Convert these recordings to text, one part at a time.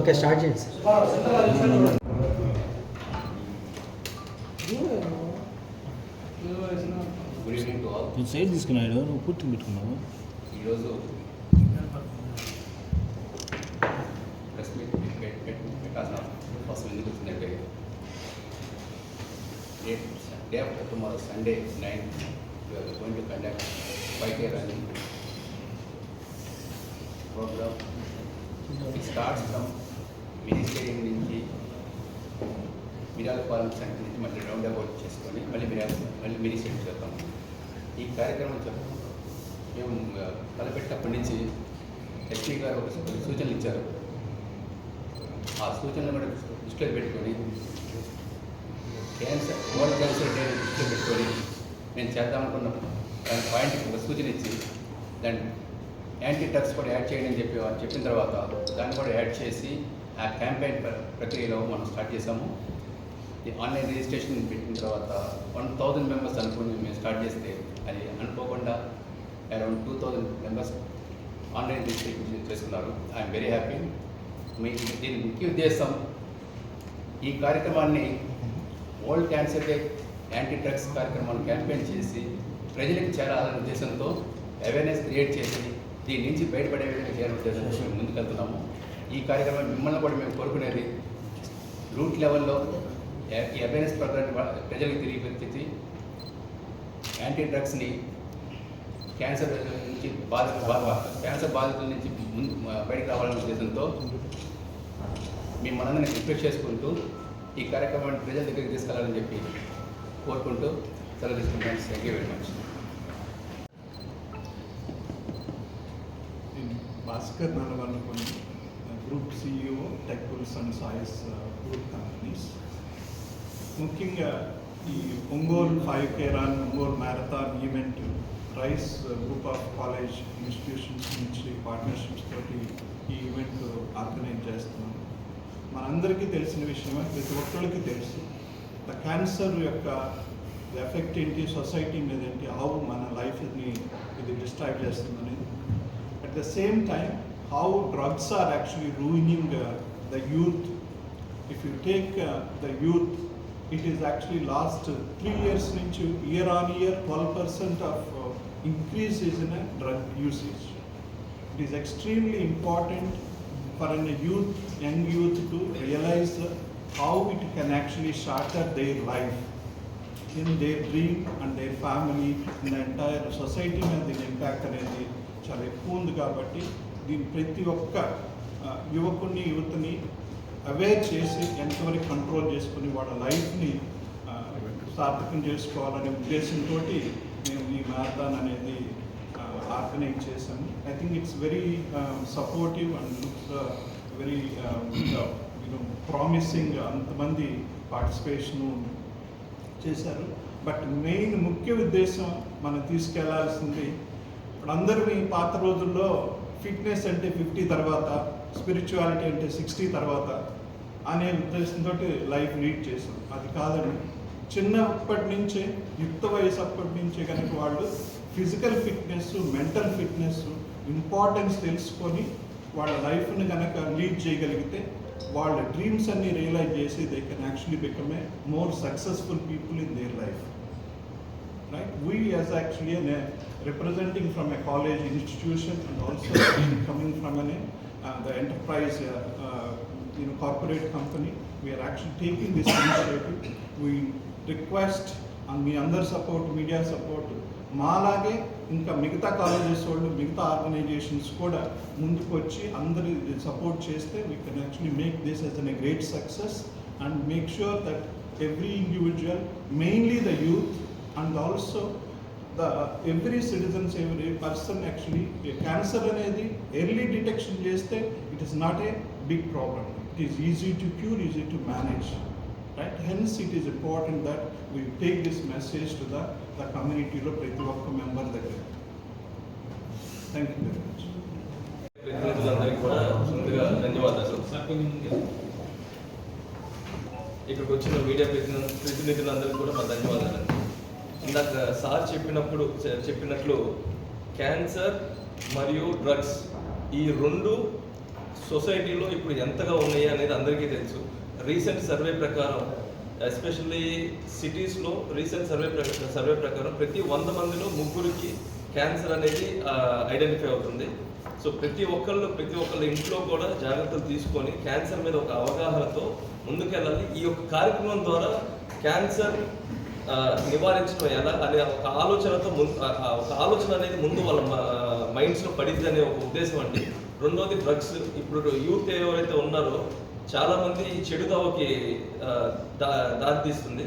Okay start చేయండి sir good evening to all నేను side తీసుకున్నాడు నువ్వు పూర్తి పెట్టుకున్నావు ఈరోజు ప్రెస్ మీట్ పెట్- పెట్- పెట్టాల్సిన అవసరం ఎందుకు వచ్చిందంటే date day after tomorrow Sunday nine going to conduct five year అని programme it starts from mini stadium నుంచి మిరాలపాలెం సెంటర్ నుంచి మళ్ళీ రౌండ్ అబౌట్ చేసుకొని మళ్ళీ మిరాల మళ్ళీ మినీ స్టేడియం చేద్దాం ఈ కార్యక్రమం చెప్ప మేము ఆ, తలపెట్టినప్పటి నుంచి ఎస్పీ గారు ఒక సూచనలు ఇచ్చారు. ఆ సూచనలు కూడా దృష్టిలో పెట్టుకొని క్యాన్సర్ మోడల్ క్యాన్సర్ డేని దృష్టిలో పెట్టుకొని నేను చేద్దామనుకున్న దాని పాయింట్కి ఒక సూచన ఇచ్చి దాన్ని యాంటీ డ్రగ్స్ కూడా యాడ్ చేయండి అని చెప్పి చెప్పిన తర్వాత దాన్ని కూడా యాడ్ చేసి ఆ క్యాంపెయిన్ ప్రక్రియలో మనం స్టార్ట్ చేసాము ఈ ఆన్లైన్ రిజిస్ట్రేషన్ పెట్టిన తర్వాత వన్ థౌజండ్ మెంబర్స్ అనుకుని మేము స్టార్ట్ చేస్తే అది అనుకోకుండా around two thousand members online registration చేసుకున్నారు. ఐఎమ్ వెరీ హ్యాపీ మీ దీని ముఖ్య ఉద్దేశం ఈ కార్యక్రమాన్ని world cancer day anti drugs కార్యక్రమాన్ని క్యాంపెయిన్ చేసి ప్రజలకు చేరాలనే ఉద్దేశంతో అవేర్నెస్ క్రియేట్ చేసి దీని నుంచి బయటపడే విధంగా చేయాలనే ఉద్దేశంతో మేము ముందుకెళ్తున్నాము. ఈ కార్యక్రమం మిమ్మల్ని కూడా మేము కోరుకునేది రూట్ లెవెల్లో ఈ అవేర్నెస్ ప్రోగ్రామ్ ప్రజలకు తెలియపరిచి యాంటీ డ్రగ్స్ని క్యాన్సర్ నుంచి బాధిత క్యాన్సర్ బాధితుల నుంచి ముందు బయటకు రావాలనే ఉద్దేశంతో మీ మనందరినీ రిక్వెస్ట్ చేసుకుంటూ ఈ కార్యక్రమాన్ని ప్రజల దగ్గరికి తీసుకెళ్ళాలని చెప్పి కోరుకుంటూ సెలవు తీసుకుంటాను thank you very much in Bhaskar group CEO CEO, and Sai's group companies ముఖ్యంగా ఈ Ongole five K run Ongole marathon event Rise group of college institutions నుంచి పార్ట్నర్షిప్స్ తోటి ఈ ఈవెంట్ ఆర్గనైజ్ చేస్తున్నాం. మనందరికీ తెలిసిన విషయమే ప్రతి ఒక్కరికి తెలుసు. ద క్యాన్సర్ యొక్క ఎఫెక్ట్ ఏంటి సొసైటీ మీద ఏంటి హౌ మన లైఫ్ని ఇది డిస్ట్రాక్ట్ చేస్తుందని at the same time how drugs are actually ruining uh, the youth. If you take uh, the youth, it is actually last uh, three years into year on year, 12% of uh, increase is in a drug usage. It is extremely important for a youth, young youth to realize uh, how it can actually shatter their life in their dream and their family, in the entire society మీద దీని impact అనేది చాలా ఎక్కువ ఉంది కాబట్టి దీని ప్రతి ఒక్క యువకుని యువతని అవేర్ చేసి ఎంతవరకు కంట్రోల్ చేసుకుని వాళ్ళ లైఫ్ని సార్థకం చేసుకోవాలనే ఉద్దేశంతో మేము ఈ మ్యారథాన్ అనేది ఆర్గనైజ్ చేశాము. I think it's very supportive and looks very you know promising అంతమంది పార్టిసిపేషను చేశారు. బట్ మెయిన్ ముఖ్య ఉద్దేశం మనం తీసుకెళ్ళాల్సింది ఇప్పుడు అందరూ ఈ పాత రోజుల్లో ఫిట్నెస్ అంటే ఫిఫ్టీ తర్వాత స్పిరిచువాలిటీ అంటే సిక్స్టీ తర్వాత అనే ఉద్దేశంతో లైఫ్ లీడ్ చేశాం అది కాదండి. చిన్నప్పటి నుంచే యుక్త వయసు అప్పటి నుంచే కనుక వాళ్ళు physical fitness mental fitness importance తెలుసుకొని వాళ్ళ లైఫ్ని కనుక లీడ్ చేయగలిగితే వాళ్ళ డ్రీమ్స్ అన్ని రియలైజ్ చేసి they can actually become a more successful people in their life right? We as actually an, uh, representing from a college institution and also coming from an, uh, the enterprise, uh, uh, you know, corporate company, we are actually taking this initiative. We request and మీ అందరి support media support మాలాగే ఇంకా మిగతా colleges వాళ్ళు మిగతా organisations కూడా ముందుకు వచ్చి అందరి సపోర్ట్ చేస్తే we can actually make this as an a great success and make sure that every individual mainly the youth and also the every citizens every person actually cancer అనేది early detection చేస్తే it is not a big problem it is easy to cure easy to manage right hence it is important that we take this message to the the కమ్యూనిటీలో ప్రతి ఒక్క member దగ్గర. Thank you very much ప్రతినిధులందరికీ కూడా ముందుగా ధన్యవాదాలు. ఇక్కడికి వచ్చిన మీడియా ప్రతినిధు ప్రతినిధులందరికీ కూడా మా ధన్యవాదాలు. ఇందాక సార్ చెప్పినప్పుడు చెప్పినట్లు క్యాన్సర్ మరియు డ్రగ్స్ ఈ రెండు సొసైటీలో ఇప్పుడు ఎంతగా ఉన్నాయి అనేది అందరికీ తెలుసు. రీసెంట్ సర్వే ప్రకారం ఎస్పెషల్లీ సిటీస్లో రీసెంట్ సర్వే సర్వే ప్రకారం ప్రతి వంద మందిలో ముగ్గురికి క్యాన్సర్ అనేది ఐడెంటిఫై అవుతుంది. సో ప్రతి ఒక్కళ్ళు ప్రతి ఒక్కళ్ళ ఇంట్లో కూడా జాగ్రత్తలు తీసుకొని క్యాన్సర్ మీద ఒక అవగాహనతో ముందుకెళ్ళాలి. ఈ యొక్క కార్యక్రమం ద్వారా క్యాన్సర్ నివారించడం ఎలా అనే ఒక ఆలోచనతో ముందు ఆ, ఒక ఆలోచన అనేది ముందు వాళ్ళ మైండ్స్లో పడింది అనే ఒక ఉద్దేశం అండి. రెండోది డ్రగ్స్ ఇప్పుడు యూత్ ఎవరైతే ఉన్నారో చాలామంది ఈ చెడు దావకి దారితీస్తుంది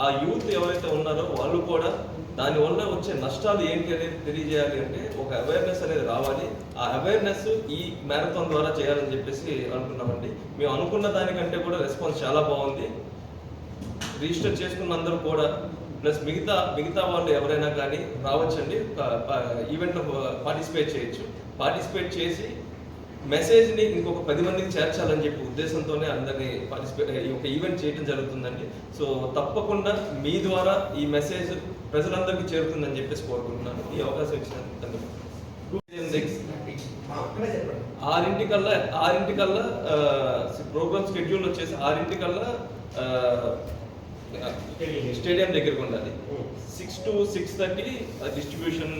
ఆ యూత్ ఎవరైతే ఉన్నారో వాళ్ళు కూడా దానివల్ల వచ్చే నష్టాలు ఏంటి అనేది తెలియజేయాలి అంటే ఒక అవేర్నెస్ అనేది రావాలి. ఆ అవేర్నెస్ ఈ మ్యారథాన్ ద్వారా చేయాలని చెప్పేసి అనుకున్నామండి. మేము అనుకున్న దానికంటే కూడా రెస్పాన్స్ చాలా బాగుంది. రిజిస్టర్ చేసుకున్న అందరూ కూడా ప్లస్ మిగతా మిగతా వాళ్ళు ఎవరైనా కానీ రావచ్చండి ఈవెంట్లో పార్టిసిపేట్ చేయొచ్చు. పార్టిసిపేట్ చేసి మెసేజ్ని ఇంకొక పది మందికి చేర్చాలని చెప్పి ఉద్దేశంతోనే అందరినీ పార్టిసిపేట్ ఈ ఒక ఈవెంట్ చేయడం జరుగుతుందండి. సో తప్పకుండా మీ ద్వారా ఈ మెసేజ్ ప్రజలందరికీ చేరుతుందని చెప్పేసి కోరుకుంటున్నాను. ఈ అవకాశం ఇచ్చినందుకు ఆరింటికల్లా ఆరింటికల్లా ప్రోగ్రామ్ స్కెడ్యూల్ వచ్చేసి ఆరింటికల్లా స్టేడియం. దగ్గరకు ఉండాలి. Six to six thirty distribution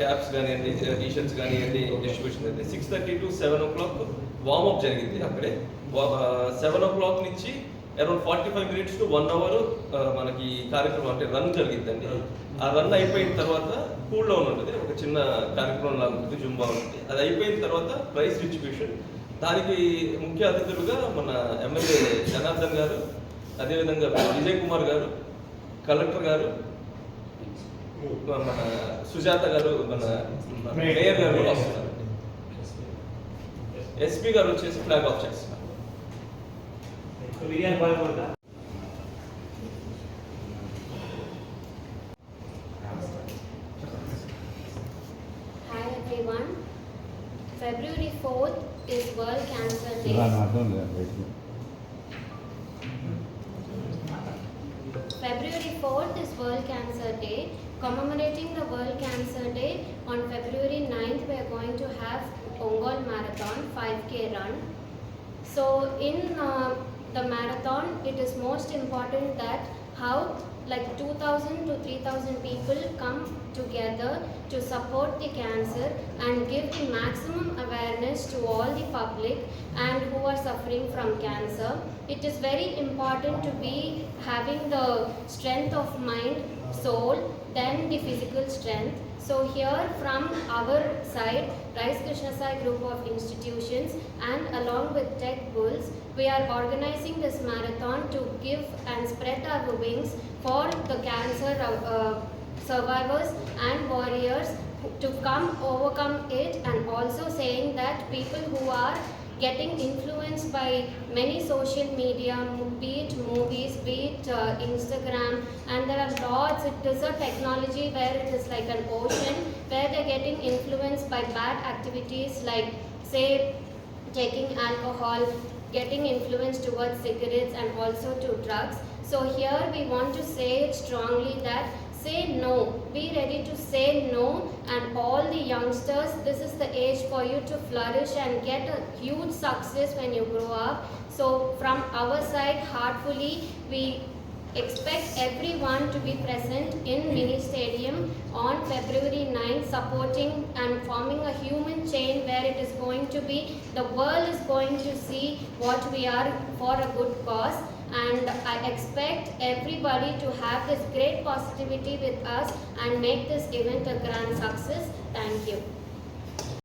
caps కానివ్వండి టీషర్ట్స్ కానివ్వండి డిస్ట్రిబ్యూషన్ అయితే six thirty to seven o'clock warmup జరిగింది అక్కడే. సెవెన్ ఓ క్లాక్ నుంచి around forty five minutes to one hour మనకి కార్యక్రమం అంటే రన్ జరిగిందండి ఆ రన్ అయిపోయిన తర్వాత కూల్ డౌన్ ఉంటుంది. ఒక చిన్న కార్యక్రమం లాగా ఉంటుంది జుంబా ఉంటుంది. అది అయిపోయిన తర్వాత ప్రైజ్ డిస్ట్రిబ్యూషన్ దానికి ముఖ్య అతిథులుగా మన ఎమ్మెల్యే జనార్దన్ గారు అదేవిధంగా విజయ్ కుమార్ గారు కలెక్టర్ గారు మన సుజాత గారు మన మేయర్ గారు కూడా వస్తున్నారు. ఎస్పీ గారు వచ్చేసి ఫ్లాగ్ ఆఫ్ చేస్తున్నారు. Hi everyone. February 4th is World Cancer Day. Commemorating the World Cancer Day, on February 9th we are going to have Ongol Marathon 5k run. So in uh, the marathon, it is most important that how like 2000 to 3000 people come together to support the cancer and give the maximum awareness to all the public and who are suffering from cancer it is very important to be having the strength of mind soul then the physical strength. So here from our side rice krishna sai group of institutions and along with tech bulls we are organizing this marathon to give and spread our wings for the cancer uh, survivors and warriors to come overcome it and also saying that people who are getting influenced by many social media, be it movies, be it uh, Instagram, and there are lots. It is a technology where it is like an ocean where they're getting influenced by bad activities like, say, taking alcohol, getting influenced towards cigarettes and also to drugs. So here we want to say strongly that say no. Be ready to say no and all the youngsters, this is the age for you to flourish and get a huge success when you grow up. So from our side, heartfully, we expect everyone to be present in mini stadium on February 9th supporting and forming a human chain where it is going to be the world is going to see what we are for a good cause and I expect everybody to have this great positivity with us and make this event a grand success. Thank you.